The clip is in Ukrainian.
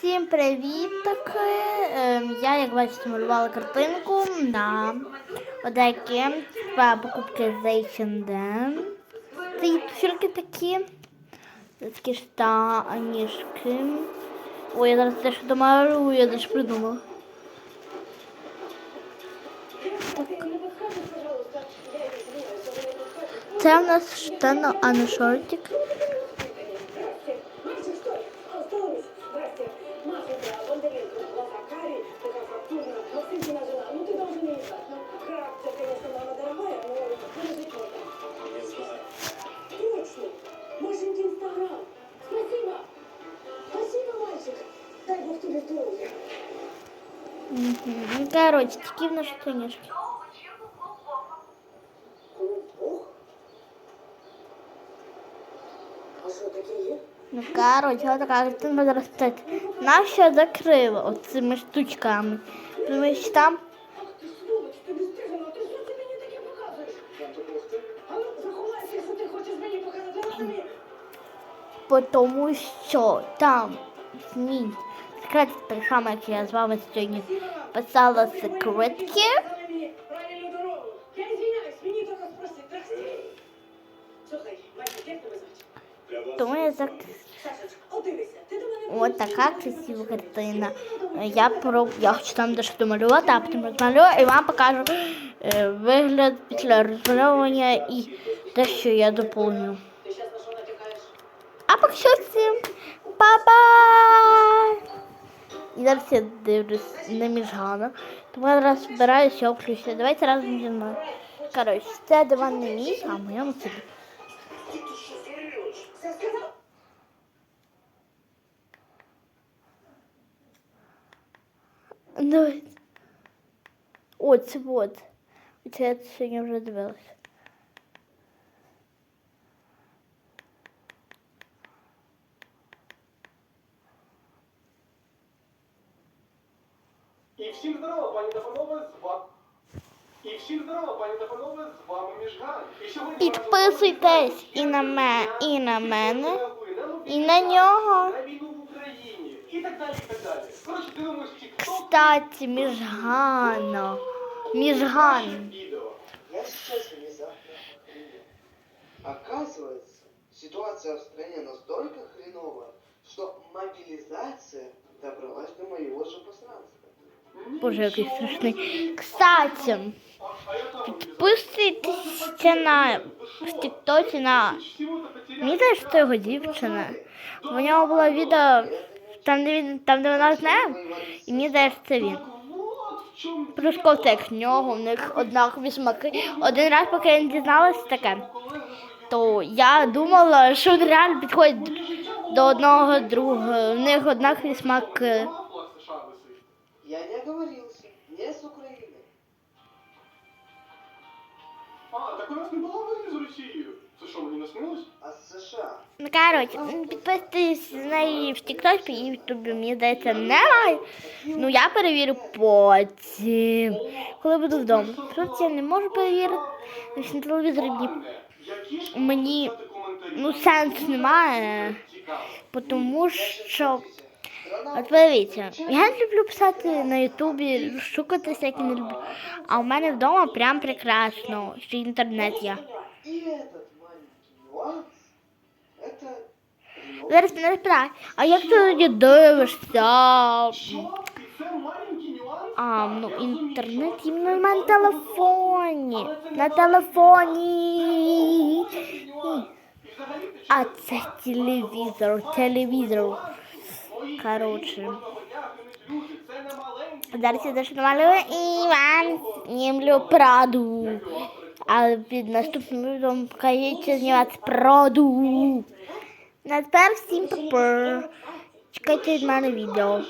Всім привіт! таки. Ем, Я, як бачите, малювала картинку на два покупки з H&M. Це туфельки такі. Такі штанішки. Ой, я зараз теж домалюю, я теж придумала. Так. Це в нас штана, а не шортик. Машеньки Спасибо! Спасибо, мальчик! Дай Бог тебе здоровья. Мгм. Короче, такі в нас таке є? Ну, короче, вот така картинка зараз стоїть. Наша закрила оцими штучками. Тому що там ти мені таке показуєш? А ну, заховайся, якщо ти хочеш мені показати. Тому що там мій секрет так само, як я з вами сьогодні писала секретки. Тому я мене От така красива картина. Я про я хочу там дещо домалювати, а потім розмалюю і вам покажу е, вигляд після розмальовування і те, що я доповню. А поки що всім па-па! І зараз я дивлюсь на міжгана. Тому я зараз збираюся я включити. Давайте разом зі мною. Коротше, це диван не мій, а в моєму селі. Ти тут що створюєш? Все сказав? Давайте. О, це от. Це я сьогодні вже дивилася. І всім здорово, пані та панове, з вами. І всім здорово, пані та панове, з вами Міжган. І сьогодні Підписуйтесь і на мене, і на мене, і на нього. На війну в Україні. І так далі, і так далі. Коротше, дивимось TikTok Кстати, міжгано. Міжган. Я сейчас внезапно охренел. Оказывается, ситуация в стране настолько хреновая, что мобилизация добралась до моего же пространства. Боже, який страшний. Кстати, підписуйтесь на в Тіктоці на мені здається, що його дівчина. У нього було відео там, де він там, де вона знає, і мені здається, це він. Вот в як нього, в них однакові смаки. Один раз, поки я не дізналася таке, то я думала, що вони реально підходять до одного другого. В них однакові смаки. Я не оговорился, не с Украины. А, так у нас не було війни з Росією. Це що, мені наснилось? А с США. Ну, коротше, підписуйтесь на її в Тіктоці і в Ютубі, мені здається, немає. Ну, я перевірю потім, коли буду вдома. Просто я не можу перевірити, що на телевізорі мені, мені ну, сенсу немає, тому що От подивіться, я люблю писати на Ютубі, шукатися, як я не люблю. А у мене вдома прям прекрасно, що інтернет є. Зараз мене питають, а як ти тоді дивишся? А, ну інтернет мене на телефоні. На телефоні. А це телевізор, телевізор. Коротше. Маленький Зараз я дещо намалюю Іван знімлю Праду. А під наступним відео покажеться знімати Праду. На тепер всім папа. Чекайте від мене відео.